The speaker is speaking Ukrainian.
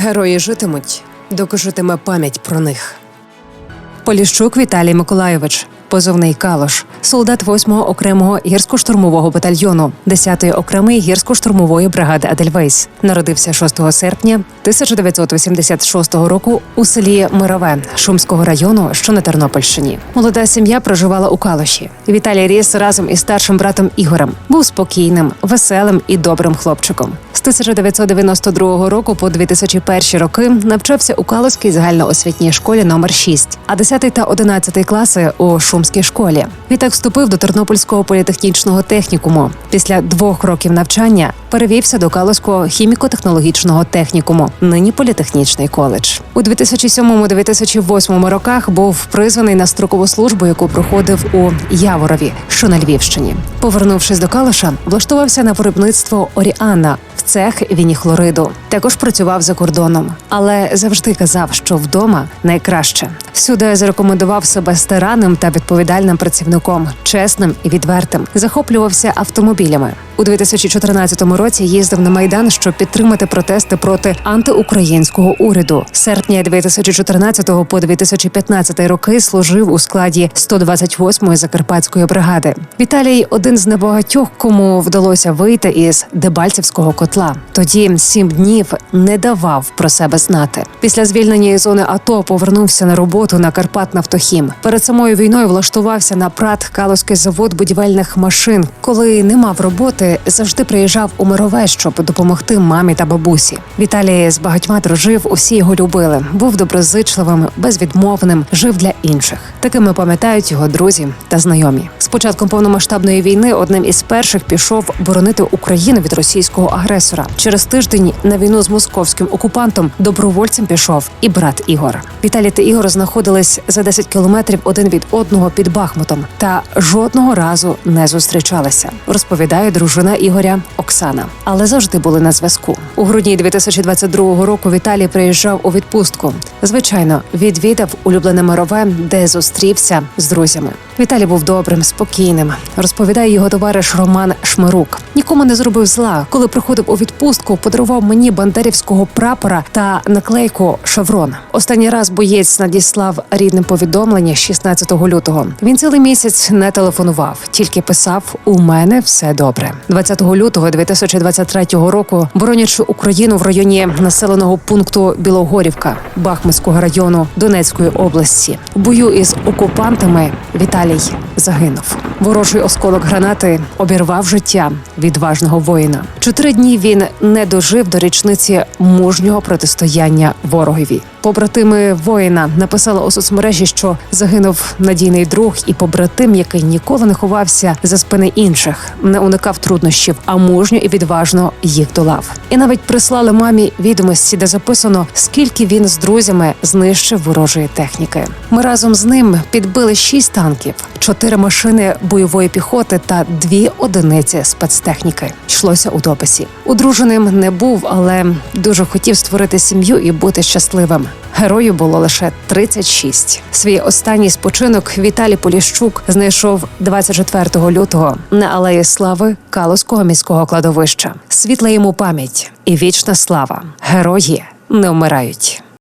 Герої житимуть, доки житиме пам'ять про них. Поліщук Віталій Миколайович, позовний Калош, солдат 8-го окремого гірсько-штурмового батальйону 10-ї окремої гірсько-штурмової бригади Адельвейс. Народився 6 серпня 1986 року у селі Мирове Шумського району, що на Тернопільщині. Молода сім'я проживала у Калоші. Віталій ріс разом із старшим братом Ігорем. Був спокійним, веселим і добрим хлопчиком. З 1992 року по 2001 роки навчався у Калоській загальноосвітній школі номер 6, а 10 та 11 класи у Шумській школі. Відтак вступив до Тернопільського політехнічного технікуму. Після двох років навчання перевівся до Калоського хіміко-технологічного технікуму, нині політехнічний коледж. У 2007-2008 роках був призваний на строкову службу, яку проходив у Яворові, що на Львівщині. Повернувшись до Калоша, влаштувався на виробництво Оріана цех вініхлориду. Також працював за кордоном, але завжди казав, що вдома найкраще. Всюди зарекомендував себе старанним та відповідальним працівником, чесним і відвертим. Захоплювався автомобілями. У 2014 році їздив на майдан, щоб підтримати протести проти антиукраїнського уряду. З серпня 2014 по 2015 роки служив у складі 128-ї закарпатської бригади. Віталій один з небагатьох, кому вдалося вийти із Дебальцевського котла. Тоді сім днів не давав про себе знати. Після звільнення із зони АТО повернувся на роботу на Карпатнафтохім. Перед самою війною влаштувався на прат Калоський завод будівельних машин. Коли не мав роботи, завжди приїжджав у Мирове, щоб допомогти мамі та бабусі. Віталій з багатьма дружив, усі його любили. Був доброзичливим, безвідмовним, жив для інших. Такими пам'ятають його друзі та знайомі. Початком повномасштабної війни одним із перших пішов боронити Україну від російського агресора. Через тиждень на війну з московським окупантом добровольцем пішов і брат Ігор. Віталій та Ігор знаходились за 10 кілометрів один від одного під Бахмутом та жодного разу не зустрічалися. Розповідає дружина Ігоря Оксана, але завжди були на зв'язку. У грудні 2022 року Віталій приїжджав у відпустку. Звичайно, відвідав улюблене мирове, де зустрівся з друзями. Віталій був добрим, спокійним. Розповідає його товариш Роман Шмирук. Нікому не зробив зла. Коли приходив у відпустку, подарував мені бандерівського прапора та наклейку Шеврон. Останній раз боєць надіслав рідним повідомлення 16 лютого. Він цілий місяць не телефонував, тільки писав: У мене все добре. 20 лютого 2023 року, боронячи Україну в районі населеного пункту Білогорівка Бахмутського району Донецької області, в бою із окупантами Віталій 我不能接受。Загинув. Ворожий осколок гранати обірвав життя відважного воїна. Чотири дні він не дожив до річниці мужнього протистояння ворогові. Побратими воїна написали у соцмережі, що загинув надійний друг і побратим, який ніколи не ховався за спини інших, не уникав труднощів, а мужньо і відважно їх долав. І навіть прислали мамі відомості, де записано, скільки він з друзями знищив ворожої техніки. Ми разом з ним підбили шість танків, чотири машини бойової піхоти та дві одиниці спецтехніки. Йшлося у дописі. Одруженим не був, але дуже хотів створити сім'ю і бути щасливим. Герою було лише 36. Свій останній спочинок Віталій Поліщук знайшов 24 лютого на алеї слави Калуського міського кладовища. Світла йому пам'ять і вічна слава. Герої не вмирають.